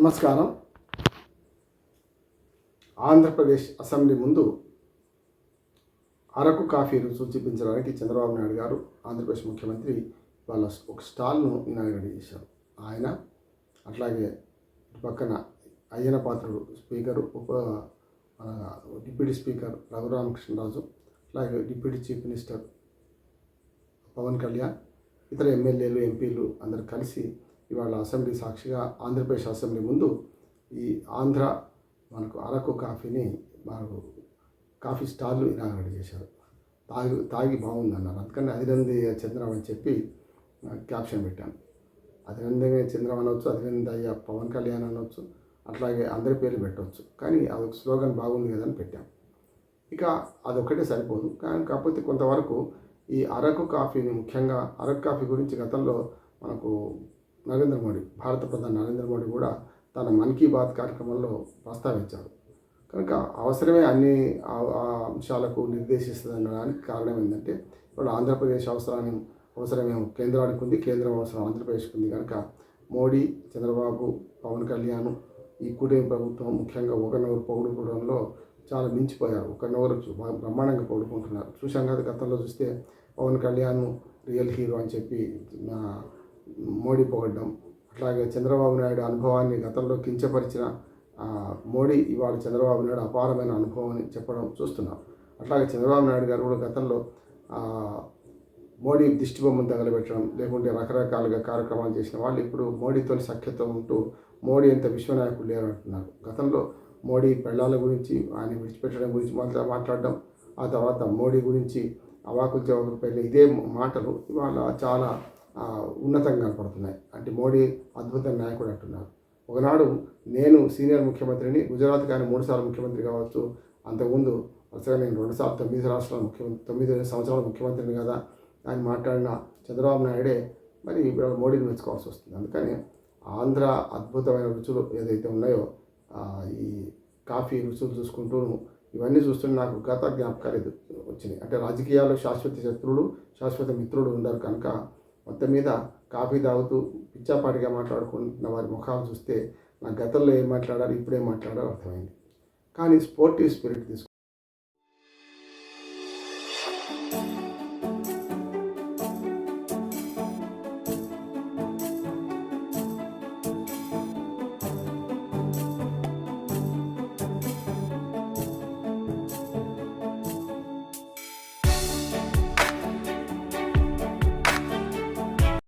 నమస్కారం. ఆంధ్రప్రదేశ్ అసెంబ్లీ ముందు అరకు కాఫీ రుచి చూపించడానికి చంద్రబాబు నాయుడు గారు ఆంధ్రప్రదేశ్ ముఖ్యమంత్రి వాళ్ళ ఒక స్టాల్ను ఇనాగరేట్ చేశారు. ఆయన అట్లాగే ఇటు పక్కన అయ్యన పాత్రుడు స్పీకరు ఉప డిప్యూటీ స్పీకర్ రఘురామకృష్ణరాజు అలాగే deputy chief minister Pawan Kalyan ఇతర ఎమ్మెల్యేలు ఎంపీలు అందరు కలిసి ఇవాళ అసెంబ్లీ సాక్షిగా ఆంధ్రప్రదేశ్ అసెంబ్లీ ముందు ఈ ఆంధ్ర మనకు అరకు కాఫీని మనకు కాఫీ స్టాల్లు ఇనాగరేట్ చేశారు. తాగి తాగి బాగుందన్నారు. అందుకని అధినందయ్య చంద్రం అని చెప్పి క్యాప్షన్ పెట్టాను. అధినందయ్య చంద్రం అనవచ్చు అధినందయ్య పవన్ కళ్యాణ్ అనవచ్చు అట్లాగే అందరి పేర్లు పెట్టవచ్చు కానీ అదొక స్లోగన్ బాగుంది కదా అని పెట్టాం. ఇక అదొక్కటే సరిపోదు. కానీ కాకపోతే కొంతవరకు ఈ అరకు కాఫీని ముఖ్యంగా అరకు కాఫీ గురించి గతంలో మనకు నరేంద్ర మోడీ భారత ప్రధాని నరేంద్ర మోడీ కూడా తన మన్ కీ బాత్ కార్యక్రమంలో ప్రస్తావించారు. కనుక అవసరమే అన్ని ఆ- అంశాలకు నిర్దేశిస్తుందనడానికి కారణం ఏంటంటే ఇప్పుడు ఆంధ్రప్రదేశ్ అవసరాన్ని అవసరమేమో కేంద్రానికి ఉంది కేంద్రం అవసరం ఆంధ్రప్రదేశ్కి ఉంది. కనుక మోడీ చంద్రబాబు పవన్ కళ్యాణ్ ఈ కూటమి ప్రభుత్వం ముఖ్యంగా ఒకరినొకరు పొగుడుకోవడంలో చాలా మించిపోయారు. ఒకరినొకరు బ్రహ్మాండంగా పొగుడుకుంటున్నారు. చూశాం కదా గతంలో చూస్తే పవన్ కళ్యాణ్ రియల్ హీరో అని చెప్పి నా మోడీ పొగడ్డం అట్లాగే చంద్రబాబు నాయుడు అనుభవాన్ని గతంలో కించపరిచిన మోడీ ఇవాళ చంద్రబాబు నాయుడు అపారమైన అనుభవం అని చెప్పడం చూస్తున్నాం. అట్లాగే చంద్రబాబు నాయుడు గారు కూడా గతంలో మోడీ దిష్టి బొమ్మను తగలబెట్టడం లేకుంటే రకరకాలుగా కార్యక్రమాలు చేసిన వాళ్ళు ఇప్పుడు మోడీతో సఖ్యత ఉంటూ మోడీ అంత విశ్వనాయకుడు లేరు అంటున్నారు గతంలో మోడీ పెళ్ళాల గురించి ఆయన విడిచిపెట్టడం గురించి మాట్లా మాట్లాడడం ఆ తర్వాత మోడీ గురించి అవాకులు జవాబు పైన ఇదే మాటలు ఇవాళ చాలా ఉన్నతంగా కనపడుతున్నాయి అంటే మోడీ అద్భుత నాయకుడు అంటున్నారు. ఒకనాడు నేను సీనియర్ ముఖ్యమంత్రిని గుజరాత్ కానీ మూడుసార్లు ముఖ్యమంత్రి కావచ్చు అంతకుముందు వరుసగా నేను రెండుసార్లు తొమ్మిది రాష్ట్రాల ముఖ్యమంత్రి తొమ్మిది సంవత్సరాల ముఖ్యమంత్రిని కదా ఆయన మాట్లాడిన చంద్రబాబు నాయుడే మరి ఇప్పుడు మోడీని మెచ్చుకోవాల్సి వస్తుంది. అందుకని ఆంధ్ర అద్భుతమైన రుచులు ఏదైతే ఉన్నాయో ఈ కాఫీ రుచులు చూసుకుంటూ ఇవన్నీ చూస్తుంటే నాకు గత జ్ఞాపకాలు వచ్చినాయి. అంటే రాజకీయాల్లో శాశ్వత శత్రువులు శాశ్వత మిత్రుడు ఉండరు కనుక మొత్తం మీద కాఫీ తాగుతూ పిచ్చాపాటిగా మాట్లాడుకుంటున్న వారి ముఖాలు చూస్తే నా గతంలో ఏం మాట్లాడారు ఇప్పుడేం మాట్లాడారో అర్థమైంది. కానీ స్పోర్టివ్ స్పిరిట్ తీసుకు